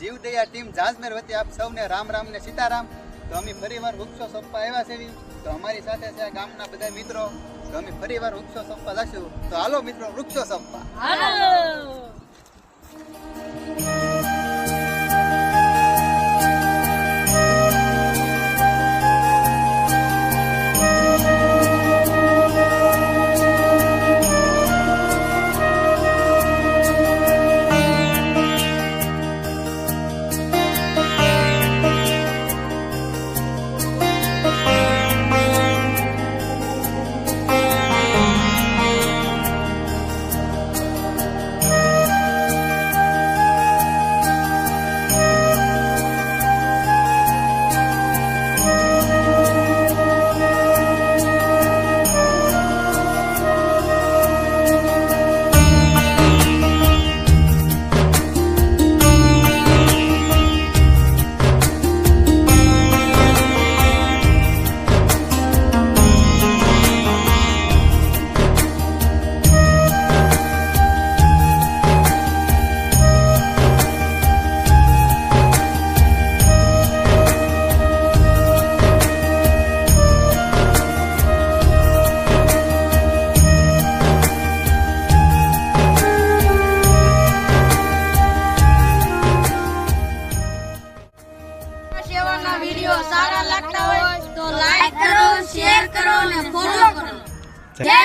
જીવદયા ટીમ જાજમેર વતી આપ સૌને રામ રામ ને સીતારામ. તો અમે ફરીવાર વૃક્ષો સોંપવા આવ્યા છે તો અમારી સાથે છે ગામના બધા મિત્રો. તો અમે ફરીવાર વૃક્ષો સોંપવા જશું તો હાલો મિત્રો, વૃક્ષો સોંપવા. સેવાના વીડિયો સારા લાગતા હોય તો લાઈક કરો શેર કરો અને ફોલો કરો. જય